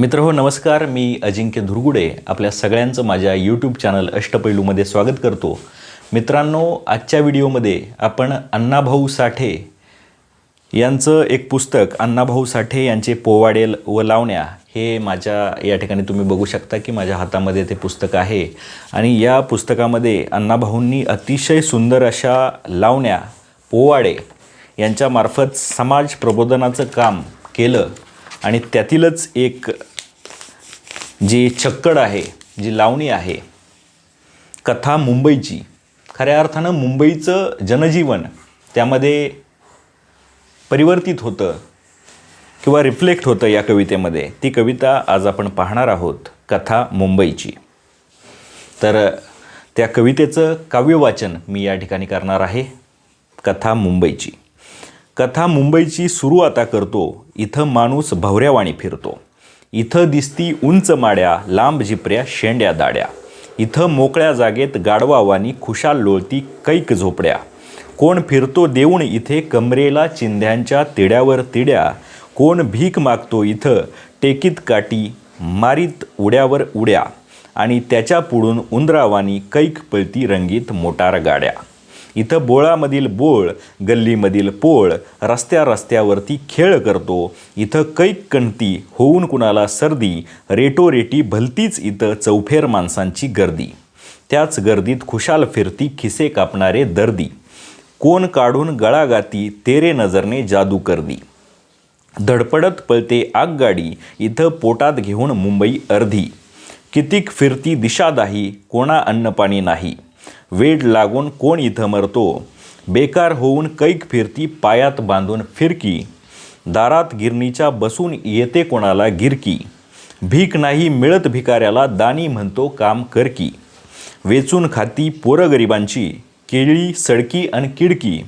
मित्र हो नमस्कार. मी अजिंक्य धुरगुडे. आपल्या सगळ्यांचं माझ्या यूट्यूब चॅनल अष्टपैलूमध्ये स्वागत करतो. मित्रांनो आजच्या व्हिडिओमध्ये आपण अण्णाभाऊ साठे यांचं एक पुस्तक अण्णाभाऊ साठे यांचे पोवाडेल व लावण्या हे माझ्या या ठिकाणी तुम्ही बघू शकता की माझ्या हातामध्ये ते पुस्तक आहे. आणि या पुस्तकामध्ये अण्णाभाऊंनी अतिशय सुंदर अशा लावण्या पोवाडे यांच्यामार्फत समाज प्रबोधनाचं काम केलं. आणि त्यातीलच एक जी छक्कड आहे जी लावणी आहे कथा मुंबईची खऱ्या अर्थानं मुंबईचं जनजीवन त्यामध्ये परिवर्तित होतं किंवा रिफ्लेक्ट होतं या कवितेमध्ये. ती कविता आज आपण पाहणार आहोत कथा मुंबईची. तर त्या कवितेचं काव्यवाचन मी या ठिकाणी करणार आहे कथा मुंबईची. कथा मुंबईची सुरू आता करतो इथं माणूस भवऱ्यावाणी फिरतो. इथं दिसती उंच माड्या लांब झिपऱ्या शेंड्या दाड्या. इथं मोकळ्या जागेत गाडवावानी खुशाल लोळती कैक झोपड्या. कोण फिरतो देऊन इथे कमरेला चिंध्यांच्या तिड्यावर तिड्या. कोण भीक मागतो इथं टेकीत काठी मारीत उड्यावर उड्या. आणि त्याच्या पुढून उंदरावानी कैक पळती रंगीत मोटार गाड्या. इथं बोळामधील बोळ गल्लीमधील पोळ रस्त्या रस्त्यावरती खेळ करतो. इथं कैक कणती होऊन कुणाला सर्दी रेटोरेटी भलतीच इथं चौफेर माणसांची गर्दी. त्याच गर्दीत खुशाल फिरती खिसे कापणारे दर्दी. कोण काढून गळागाती तेरे नजरने जादू करदी. धडपडत पळते आगगाडी इथं पोटात घेऊन मुंबई अर्धी. कितीक फिरती दिशादाही कोणा अन्नपाणी नाही. वेड लागून कोण इथं मरतो? बेकार होऊन कैक फिरती पायात बांधून फिरकी. दारात गिरणीच्या बसून येते कोणाला गिरकी. भीक नाही मिळत भिकाऱ्याला दानी म्हणतो काम करकी. वेचून खाती पोरं गरिबांची केळी सडकी आणि किडकी.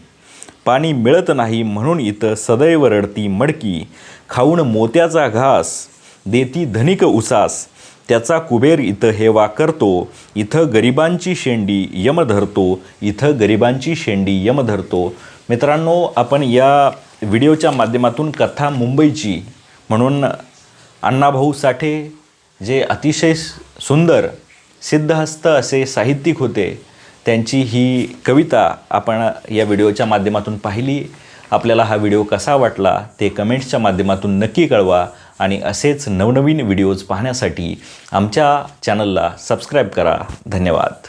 पाणी मिळत नाही म्हणून इथं सदैव रडती मडकी. खाऊन मोत्याचा घास देती धनिक उसास. त्याचा कुबेर इथं हेवा करतो. इथं गरिबांची शेंडी यम धरतो. इथं गरिबांची शेंडी यम धरतो. मित्रांनो आपण या व्हिडिओच्या माध्यमातून कथा मुंबईची म्हणून अण्णाभाऊ साठे जे अतिशय सुंदर सिद्धहस्त असे साहित्यिक होते त्यांची ही कविता आपण या व्हिडिओच्या माध्यमातून पाहिली. आपल्याला हा व्हिडिओ कसा वाटला ते कमेंट्सच्या माध्यमातून नक्की कळवा. आणि असेच नवनवीन व्हिडिओज पाहण्यासाठी आमच्या चॅनलला सबस्क्राईब करा. धन्यवाद.